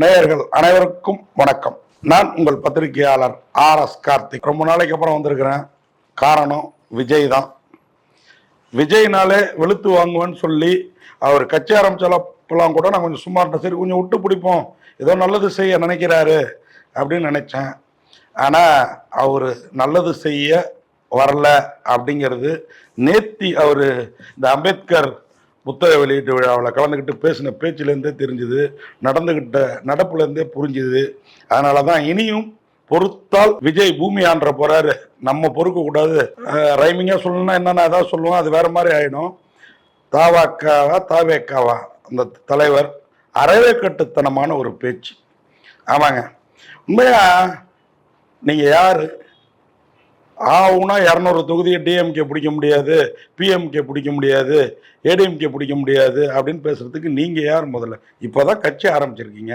நேயர்கள் அனைவருக்கும் வணக்கம். நான் உங்கள் பத்திரிகையாளர் ஆர் எஸ் கார்த்திக். ரொம்ப நாளைக்கு அப்புறம் வந்திருக்கிறேன். காரணம் விஜய் தான். விஜய்னாலே வெளுத்து வாங்குவேன்னு சொல்லி அவர் கட்சி ஆரம்பிச்சாலப்பெல்லாம் கூட நான் கொஞ்சம் சும்மா இருந்தேன். சரி கொஞ்சம் விட்டு பிடிப்போம். ஏதோ நல்லது செய்ய நினைக்கிறாரு அப்படின்னு நினச்சேன். ஆனால் அவர் நல்லது செய்ய வரல அப்படிங்கிறது நேத்தி அவர் இந்த அம்பேத்கர் புத்தக வெளியீட்டு விழாவில் கலந்துக்கிட்டு பேசின பேச்சிலேருந்தே தெரிஞ்சுது நடந்துக்கிட்ட நடப்புலேருந்தே புரிஞ்சுது. அதனால தான் இனியும் பொறுத்தால் விஜய் பூமி ஆன்ற போறாரு. நம்ம பொறுக்க கூடாது ரைமிங்காக சொல்லணும்னா என்னென்ன ஏதாவது சொல்லுவோம் அது வேற மாதிரி ஆயிடும். தாவாக்காவா தாவேக்காவா அந்த தலைவர் அறவே கட்டுத்தனமான ஒரு பேச்சு. ஆமாங்க. உண்மையா நீங்கள் யாரு? ஆவுனா இரநூறு தொகுதியை டிஎம்கே பிடிக்க முடியாது பிஎம்கே பிடிக்க முடியாது ஏடிஎம்கே பிடிக்க முடியாது அப்படின்னு பேசுறதுக்கு நீங்கள் யார் முதல்ல? இப்போ தான் கட்சி ஆரம்பிச்சிருக்கீங்க.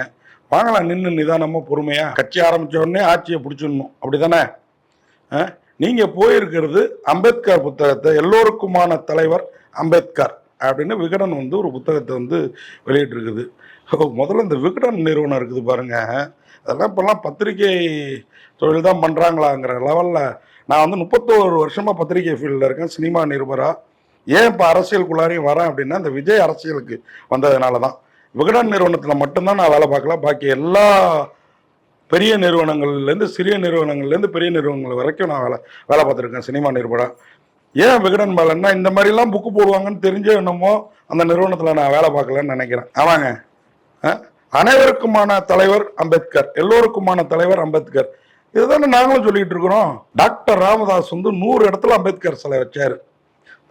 வாங்கலாம் நின்று நிதானமாக பொறுமையாக கட்சி ஆரம்பிச்ச உடனே ஆட்சியை பிடிச்சிடணும். அப்படி தானே நீங்கள் போயிருக்கிறது அம்பேத்கர் புத்தகத்தை எல்லோருக்குமான தலைவர் அம்பேத்கர் அப்படின்னு விகடன் வந்து ஒரு புத்தகத்தை வந்து வெளியிட்டிருக்குது. முதல்ல இந்த விகடன் நிறுவனம் இருக்குது பாருங்கள் அதெல்லாம் இப்போல்லாம் பத்திரிகை தொழில் தான் பண்ணுறாங்களாங்கிற லெவலில் நான் வந்து முப்பத்தோரு வருஷமாக பத்திரிகை ஃபீல்டில் இருக்கேன் சினிமா நிருபரா. ஏன் இப்போ அரசியலுக்குள்ளாரையும் வரேன் அப்படின்னா இந்த விஜய் அரசியலுக்கு வந்ததுனால தான். விகடன் நிறுவனத்தில் மட்டும்தான் நான் வேலை பார்க்கல. பாக்கி எல்லா பெரிய நிறுவனங்கள்லேருந்து சிறிய நிறுவனங்கள்லேருந்து பெரிய நிறுவனங்கள் வரைக்கும் நான் வேலை வேலை பார்த்துருக்கேன் சினிமா நிருபரா. ஏன் விகடன் மேலன்னா இந்த மாதிரிலாம் புக்கு போடுவாங்கன்னு தெரிஞ்ச என்னமோ அந்த நிறுவனத்தில் நான் வேலை பார்க்கலன்னு நினைக்கிறேன். ஆமாங்க. அனைவருக்குமான தலைவர் அம்பேத்கர் எல்லோருக்குமான தலைவர் அம்பேத்கர். இதுதானே நாங்களும் சொல்லிக்கிட்டு இருக்கிறோம். டாக்டர் ராமதாஸ் வந்து நூறு இடத்துல அம்பேத்கர் சிலை வச்சார்.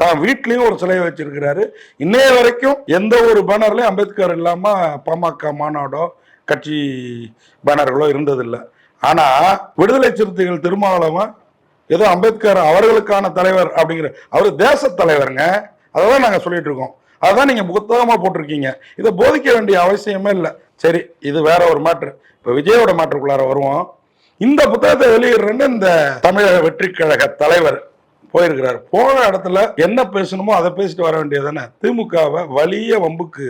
தான் வீட்லேயும் ஒரு சிலையை வச்சிருக்கிறாரு. இன்னைய வரைக்கும் எந்த ஒரு பேனர்லையும் அம்பேத்கர் இல்லாமல் பாமக மாநாடோ கட்சி பேனர்களோ இருந்ததில்லை. ஆனால் விடுதலை சிறுத்தைகள் திருமாவளவன் ஏதோ அம்பேத்கர் அவர்களுக்கான தலைவர் அப்படிங்கிற அவர் தேச தலைவருங்க. அதான் நாங்கள் சொல்லிட்டு இருக்கோம். அதான் நீங்கள் புத்தகமாக போட்டிருக்கீங்க. இதை போதிக்க வேண்டிய அவசியமே இல்லை. சரி இது வேற ஒரு மாற்று. இப்போ விஜயோட மாற்றுக்குள்ளார வருவோம். இந்த புத்தகத்தை வெளியிடுறேன்னு இந்த தமிழக வெற்றி கழக தலைவர் போயிருக்கிறார். போன இடத்துல என்ன பேசணுமோ அதை பேசிட்டு வர வேண்டியது தானே திமுகவை வலிய வம்புக்கு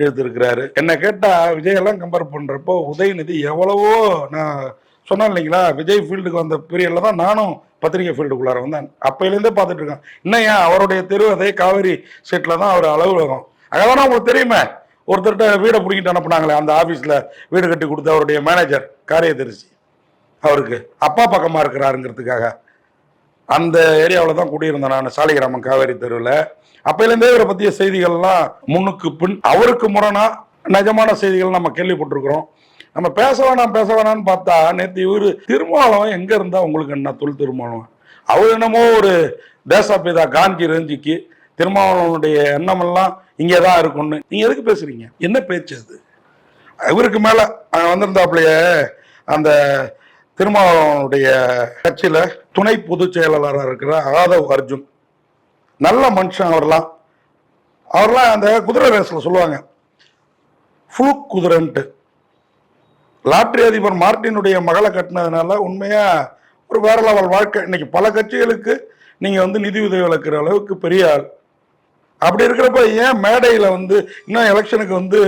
இழுத்திருக்கிறாரு. என்ன கேட்டா விஜயெல்லாம் கம்பேர் பண்றப்போ உதயநிதி எவ்வளவோ நான் சொன்னேன் இல்லைங்களா? விஜய் ஃபீல்டுக்கு வந்த பீரியட்ல தான் நானும் பத்திரிகை ஃபீல்டுக்குள்ளார வந்தேன். அப்பையிலேருந்தே பார்த்துட்டு இருக்கேன். இன்னும் ஏன் அவருடைய தெரு அதே காவேரி சீட்டில் தான் அவர் அலுவலகம். அதான் உங்களுக்கு தெரியுமே? ஒருத்தர்கிட்ட வீடை பிடிக்கிட்டு அனுப்புனாங்களே அந்த ஆஃபீஸில் வீடு கட்டி கொடுத்த அவருடைய மேனேஜர் காரியதரிசி. அவருக்கு அப்பா பக்கமாக இருக்கிறாருங்கிறதுக்காக. அந்த ஏரியாவில் தான் குடியிருந்தேன் நான் சாலிகிராமம் காவேரி தெருவில். அப்போலேருந்தே இவரை பற்றிய செய்திகள்லாம் முன்னுக்கு பின் அவருக்கு முரணா நிஜமான செய்திகள் நம்ம கேள்விப்பட்டிருக்கிறோம். நம்ம பேச வேணாம் பேச வேணாம்னு பார்த்தா நேற்று இவர் திருமாவளம் எங்கே இருந்தால் உங்களுக்கு என்ன தொல் திருமாவளம் அவர் என்னமோ ஒரு தேசப்பிதா காந்தி ரஞ்சிக்கு திருமாவளவனுடைய எண்ணமெல்லாம் இங்கே தான் இருக்கும்னு. நீங்கள் எதுக்கு பேசுகிறீங்க என்ன பேச்சு அது? இவருக்கு மேலே வந்திருந்தாப்புலையே அந்த திருமாவளவனுடைய கட்சியில துணை பொதுச் செயலாளராக இருக்கிற ஆதவ் அர்ஜுன். நல்ல மனுஷன் அவர்லாம். அவர்லாம் அந்த குதிரை ரேஸில் சொல்லுவாங்க. ஃப்ளூக் குதிரைன்ட்டு. லாட்ரி அதிபர் மார்ட்டினுடைய மகளை கட்டினதுனால உண்மையாக ஒரு வேற லெவல் வாழ்க்கை. இன்னைக்கு பல கட்சிகளுக்கு நீங்கள் வந்து நிதி உதவி வளர்க்குற அளவுக்கு பெரிய ஆள். அப்படி இருக்கிறப்ப ஏன் மேடையில் வந்து இன்னும் எலெக்ஷனுக்கு வந்து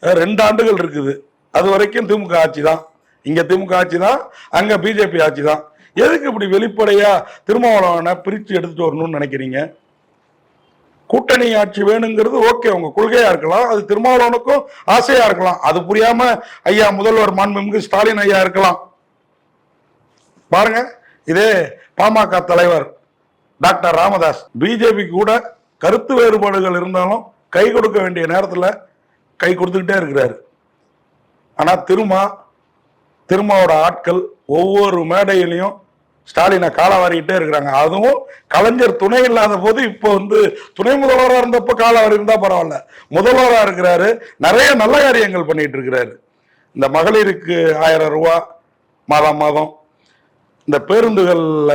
ரெண்டு ஆண்டுகள் இருக்குது. அது வரைக்கும் திமுக ஆட்சி தான். இங்க திமுக ஆட்சி தான் அங்க பிஜேபி ஆட்சி தான் எதுக்கு இப்படி வெளிப்படையா திருமாவளவனை பிரித்து எடுத்துட்டு வரணும்னு நினைக்கிறீங்க? கூட்டணி ஆட்சி வேணுங்கிறது ஓகே உங்க கொள்கையா இருக்கலாம் அது திருமாவளவனுக்கும் ஆசையா இருக்கலாம். அது புரியாம ஐயா முதல்வர் மாண்புமிகு ஸ்டாலின் ஐயா இருக்கலாம். பாருங்க இதே பாமக தலைவர் டாக்டர் ராமதாஸ் பிஜேபி கூட கருத்து வேறுபாடுகள் இருந்தாலும் கை கொடுக்க வேண்டிய நேரத்தில் கை கொடுத்துக்கிட்டே இருக்கிறாரு. ஆனால் திருமா திருமாவோட ஆட்கள் ஒவ்வொரு மேடையிலையும் ஸ்டாலினை காலவாரிக்கிட்டே இருக்கிறாங்க. அதுவும் கலைஞர் துணை இல்லாத போது இப்போ வந்து துணை முதல்வராக இருந்தப்போ காலவாரி இருந்தால் பரவாயில்ல. முதல்வராக இருக்கிறாரு. நிறைய நல்ல காரியங்கள் பண்ணிட்டு இருக்கிறாரு. இந்த மகளிருக்கு ஆயிரம் ரூபா மாதம் மாதம். இந்த பேருந்துகளில்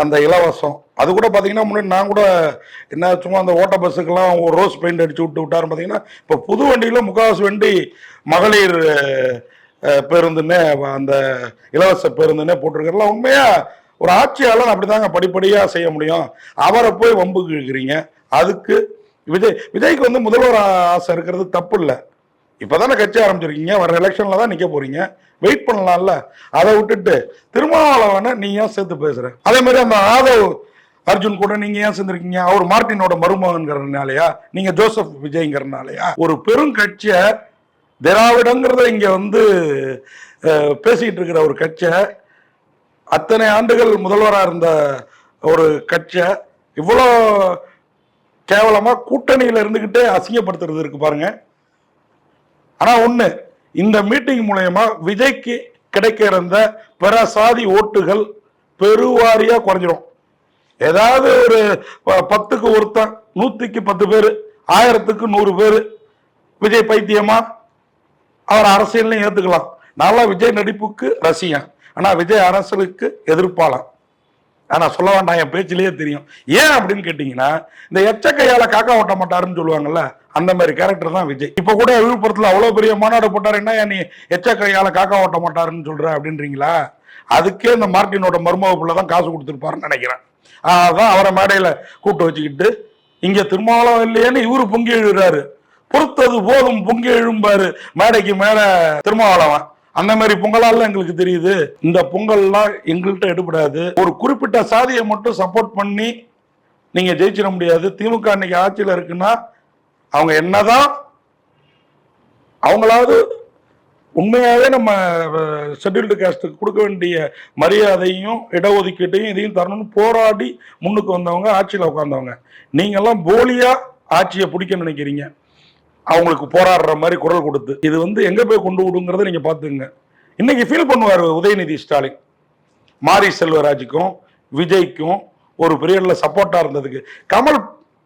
அந்த இலவசம். அது கூட பார்த்தீங்கன்னா முன்னாடி நான் கூட என்ன சும்மா அந்த ஓட்ட பஸ்ஸுக்கெல்லாம் ஒரு ரோஸ் பெயிண்ட் அடிச்சு விட்டு விட்டாருன்னு பார்த்தீங்கன்னா இப்போ புது வண்டியில் முக்கால்வாசி வண்டி மகளிர் பேருந்துன்னே அந்த இலவச பேருந்துன்னே போட்டிருக்கிறலாம் உண்மையா? ஒரு ஆட்சியாளர் அப்படிதாங்க படிப்படியாக செய்ய முடியும். அவரை போய் வம்புக்கு இழுக்கிறீங்க அதுக்கு விஜய் விஜய்க்கு வந்து முதல்வர் ஆசை இருக்கிறது தப்பு இல்லை இப்பதானே கட்சி ஆரம்பிச்சிருக்கீங்க. வர எலெக்ஷனில் தான் நிற்க போகிறீங்க வெயிட் பண்ணலாம்ல. அதை விட்டுட்டு திருமாவளவனை நீ ஏன் சேர்த்து பேசுகிற அதே மாதிரி அந்த ஆதவ் அர்ஜுன் கூட நீங்கள் ஏன் சேர்ந்துருக்கீங்க? அவர் மார்ட்டினோட மருமகன்கிறதுனாலயா? நீங்கள் ஜோசப் விஜய்ங்கிறதுனாலயா? ஒரு பெரும் கட்சியை திராவிடங்கிறத இங்க வந்து பேசிக்கிட்டு பேசிட்டு இருக்கிற ஒரு கட்சியை அத்தனை ஆண்டுகள் முதல்வராக இருந்த ஒரு கட்சியை இவ்வளோ கேவலமாக கூட்டணியில் இருந்துக்கிட்டே அசிங்கப்படுத்துறது இருக்கு பாருங்க. ஆனால் ஒன்று இந்த மீட்டிங் மூலயமா விஜய்க்கு கிடைக்க இருந்த பிற சாதி ஓட்டுகள் பெருவாரியாக குறைஞ்சிரும். ஏதாவது ஒரு பத்துக்கு ஒருத்தன் நூற்றிக்கு பத்து பேர் ஆயிரத்துக்கு நூறு பேர் விஜய் பைத்தியமா அவர் அரசியல்லையும் ஏற்றுக்கலாம் நல்லா விஜய் நடிப்புக்கு ரசிகன். ஆனால் விஜய் அரசியலுக்கு எதிர்ப்பாளன் ஆனால் சொல்ல வேண்டாம் என் பேச்சிலேயே தெரியும். ஏன் அப்படின்னு கேட்டிங்கன்னா இந்த எச்சக்கையால் காக்கா ஓட்ட மாட்டாருன்னு சொல்லுவாங்கல்ல அந்த மாதிரி கேரக்டர் தான் விஜய். இப்போ கூட விழுப்புரத்தில் அவ்வளோ பெரிய மாநாடு போட்டார் என்ன நீ எச்சக்கையால் காக்கா ஓட்ட மாட்டாருன்னு சொல்கிற அப்படின்றீங்களா? அதுக்கே இந்த மார்ட்டினோட மருமகப்புள்ள தான் காசு கொடுத்துருப்பாருன்னு நினைக்கிறேன். அதான் அவரை மேடையில் கூப்பிட்டு வச்சுக்கிட்டு இங்கே திருமாவளம் இல்லையேன்னு இவரு பொங்கி எழுறாரு பொறுத்தது போதும் பொங்கி எழும்பாரு. மேடைக்கு மேல திருமாவளவன். அந்த மாதிரி பொங்கலால எங்களுக்கு தெரியுது. இந்த பொங்கல்லாம் எங்கள்கிட்ட எடுபடாது. ஒரு குறிப்பிட்ட சாதியை மட்டும் சப்போர்ட் பண்ணி நீங்க ஜெயிச்சிட முடியாது. திமுக இன்னைக்கு ஆட்சியில் இருக்குன்னா அவங்க என்னதான் அவங்களாவது உண்மையாகவே நம்ம ஷெட்யூல்டு காஸ்ட்டுக்கு கொடுக்க வேண்டிய மரியாதையும் இடஒதுக்கீட்டையும் இதையும் தரணும்னு போராடி முன்னுக்கு வந்தவங்க ஆட்சியில் உட்காந்தவங்க நீங்கள்லாம் போலியாக ஆட்சியை பிடிக்க நினைக்கிறீங்க? அவங்களுக்கு போராடுற மாதிரி குரல் கொடுத்து இது வந்து எங்கே போய் கொண்டு விடுங்கிறத நீங்கள் பார்த்துங்க இன்னைக்கு ஃபீல் பண்ணுவார் உதயநிதி ஸ்டாலின். மாரி செல்வராஜுக்கும் விஜய்க்கும் ஒரு பீரியடில் சப்போர்ட்டாக இருந்ததுக்கு. கமல்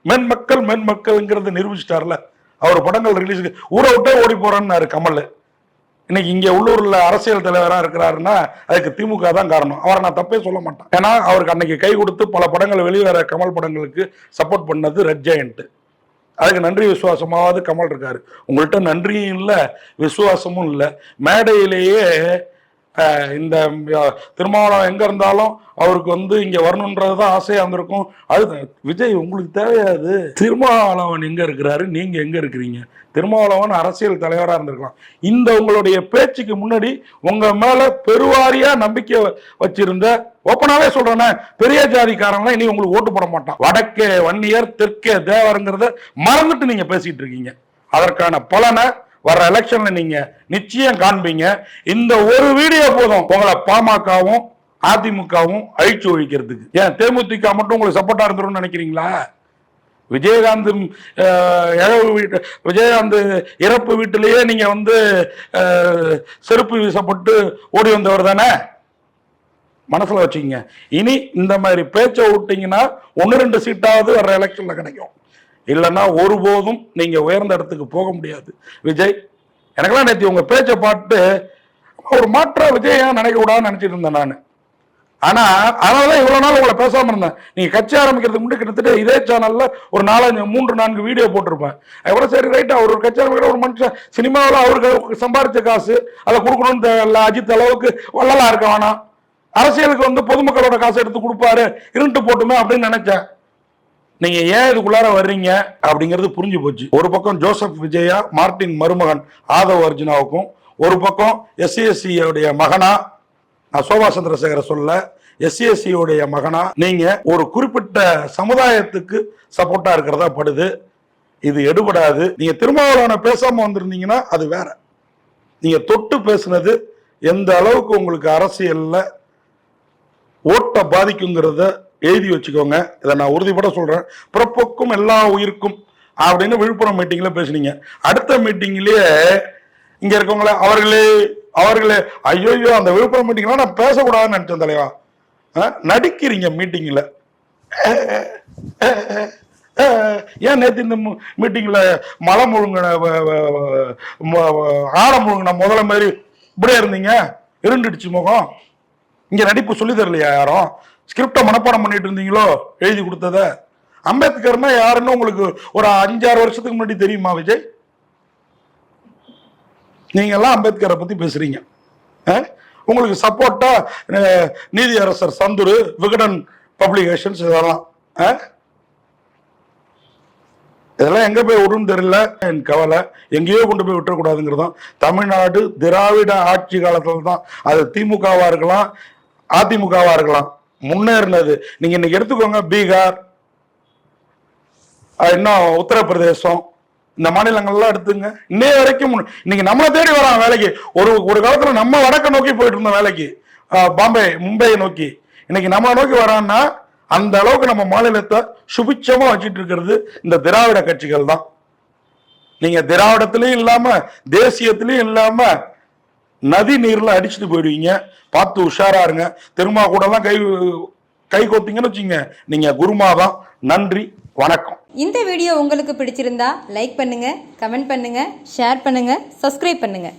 மென்மக்கள் மென்மக்கள்ங்கிறத நிரூபிச்சிட்டார்ல. அவர் படங்கள் ரிலீஸுக்கு ஊரை விட்டே ஓடி போறான்னாரு கமல். இன்னைக்கு இங்கே உள்ளூரில் அரசியல் தலைவராக இருக்கிறாருன்னா அதுக்கு திமுக தான் காரணம். அவரை நான் தப்பே சொல்ல மாட்டேன். ஏன்னா அவருக்கு அன்னைக்கு கை கொடுத்து பல படங்கள் வெளிவர கமல் படங்களுக்கு சப்போர்ட் பண்ணது ரெட் ஜெயண்ட்டு அதுக்கு நன்றி விசுவாசமாவது கமல் இருக்காரு. உங்கள்கிட்ட நன்றியும் இல்லை விசுவாசமும் இல்லை. மேடையிலேயே இந்த திருமாவளவன் எங்க இருந்தாலும் அவருக்கு வந்து இங்க வரணுன்றது தான் ஆசையா இருந்திருக்கும். அது விஜய் உங்களுக்கு தேவையாது. திருமாவளவன் எங்க இருக்கிறாரு? நீங்க எங்க இருக்கிறீங்க? திருமாவளவன் அரசியல் தலைவரா இருந்திருக்கலாம். இந்த உங்களுடைய பேச்சுக்கு முன்னாடி உங்க மேல பெருவாரியா நம்பிக்கை வச்சிருந்த ஓப்பனாவே சொல்றேனே பெரிய ஜாதிக்காரங்களாம் இனி உங்களுக்கு ஓட்டு போட மாட்டான். வடக்கே வன்னியர் தெற்கே தேவருங்கிறத மறந்துட்டு நீங்க பேசிட்டு இருக்கீங்க. அதற்கான பலனை வர எலெக்ஷன்ல நீங்க நிச்சயம் காண்பீங்க. இந்த ஒரு வீடியோ போதும் உங்களை பாமகவும் அதிமுகவும் அழிச்சு ஒழிக்கிறதுக்கு. ஏன்? தேமுதிக மட்டும் உங்களுக்கு சப்போர்ட்டா இருந்துரும் நினைக்கிறீங்களா? விஜயகாந்த் இழவு வீட்டு விஜயகாந்த் இறப்பு வீட்டிலேயே நீங்க வந்து செருப்பு வீசப்பட்டு ஓடி வந்தவர் தானே? மனசுல வச்சுக்கோங்க. இனி இந்த மாதிரி பேச்சை விட்டீங்கன்னா ஒன்று ரெண்டு சீட்டாவது வர எலெக்ஷன்ல கிடைக்கும். இல்லைன்னா ஒருபோதும் நீங்க உயர்ந்த இடத்துக்கு போக முடியாது. விஜய் எனக்கெல்லாம் நேற்று உங்க பேச்சை பார்த்து ஒரு மாற்ற விஜய் ஏன் நினைக்க கூடாதுன்னு நினைச்சிட்டு இருந்தேன் நான். ஆனா அதனாலதான் இவ்வளவு நாள் உங்களை பேசாம இருந்தேன். நீங்க கட்சி ஆரம்பிக்கிறதுக்கு முன்னாடி கிட்டத்தட்ட இதே சேனல்ல ஒரு நாலஞ்சு மூன்று நான்கு வீடியோ போட்டிருப்பேன். எவ்வளோ சரி ரைட் அவர் ஒரு கட்சி ஆரம்பிக்கிற ஒரு மனுஷன் சினிமாவில் அவருக்கு சம்பாதிச்ச காசு அதை கொடுக்கணும்னு தேவையில்ல அஜித் அளவுக்கு வள்ளலாக இருக்க வேணாம். அரசியலுக்கு வந்து பொதுமக்களோட காசு எடுத்து கொடுப்பாரு இருந்துட்டு போட்டுமே அப்படின்னு நினைச்சேன். நீங்க ஏன் இதுக்குள்ளார வர்றீங்க அப்படிங்கிறது புரிஞ்சு போச்சு. ஒரு பக்கம் ஜோசப் விஜயா மார்ட்டின் மருமகன் ஆதவ் அர்ஜுனாவுக்கும் ஒரு பக்கம் எஸ்சிஎஸ்சியுடைய மகனா நான் சோபா சந்திரசேகர சொல்ல எஸ்சிஎஸ்சியுடைய மகனா நீங்க ஒரு குறிப்பிட்ட சமுதாயத்துக்கு சப்போர்ட்டா இருக்கிறதா படுது. இது எடுபடாது. நீங்க திருமாவளவனை பேசாம வந்திருந்தீங்கன்னா அது வேற. நீங்க தொட்டு பேசுனது எந்த அளவுக்கு உங்களுக்கு அரசியல்ல ஓட்டை பாதிக்குங்கிறத எழுதி வச்சுக்கோங்க. இதை நான் உறுதிப்பட சொல்கிறேன் பிறப்புக்கும் எல்லா உயிருக்கும் அப்படின்னு விழுப்புரம் மீட்டிங்கில் பேசுனீங்க. அடுத்த மீட்டிங்லேயே இங்கே இருக்கவங்கள அவர்களே அவர்களே ஐயோ அந்த விழுப்புரம் மீட்டிங்லாம் நான் பேசக்கூடாதுன்னு நினைச்சேன் தலைவா. நடிக்கிறீங்க மீட்டிங்கில் ஏன் நேற்று இந்த மீட்டிங்கில் மலை முழுங்கின வ- ஆழ முழுங்கின முதல்ல மாதிரி இப்படியே இருந்தீங்க. இருண்டுடுச்சு முகம். இங்கே நடிப்பு சொல்லி தரலையா யாரும்? ஸ்கிரிப்டை மனப்பாடம் பண்ணிட்டு இருந்தீங்களோ? எழுதி கொடுத்தத. அம்பேத்கர்னா யாருன்னு உங்களுக்கு ஒரு அஞ்சாறு வருஷத்துக்கு முன்னாடி தெரியுமா விஜய்? நீங்க எல்லாம் அம்பேத்கரை பத்தி பேசுறீங்க. உங்களுக்கு சப்போர்ட்டா நீதியரசர் சந்துரு விகடன் பப்ளிகேஷன்ஸ் இதெல்லாம். இதெல்லாம் எங்கே போய் விடுன்னு தெரியல. என் கவலை. எங்கேயோ கொண்டு போய் விட்டுறக்கூடாதுங்கிறது தான் தமிழ்நாடு திராவிட ஆட்சி காலத்தில் தான் அது திமுகவாக இருக்கலாம் அதிமுகவாக இருக்கலாம். முன்னேறினது. நீங்க இன்னைக்கு எடுத்துக்கோங்க பீகார் இன்னும் உத்தரப்பிரதேசம். இந்த மாநிலங்கள்லாம் எடுத்துங்க. இன்னைய வரைக்கும் முன்ன- இன்னைக்கு நம்மளை தேடி வரான் வேலைக்கு. ஒரு ஒரு காலத்துல நம்ம வடக்க நோக்கி போயிட்டு இருந்தோம் வேலைக்கு. பாம்பே மும்பையை நோக்கி. இன்னைக்கு நம்மளை நோக்கி வரான்னா அந்த அளவுக்கு நம்ம மாநிலத்தை சுபிட்சமா வச்சுட்டு இருக்கிறது இந்த திராவிட கட்சிகள் தான். நீங்க திராவிடத்திலையும் இல்லாம தேசியத்திலையும் இல்லாம நதி நீர்ல அடிச்சுட்டு போயிடுவீங்க. பார்த்து உஷாரா இருங்க. திருமா கூட எல்லாம் கை கை கோத்தீங்கன்னு வச்சுங்க நீங்க குருமா தான் நன்றி வணக்கம். இந்த வீடியோ உங்களுக்கு பிடிச்சிருந்தா லைக் பண்ணுங்க கமெண்ட் பண்ணுங்க ஷேர் பண்ணுங்க சப்ஸ்கிரைப் பண்ணுங்க.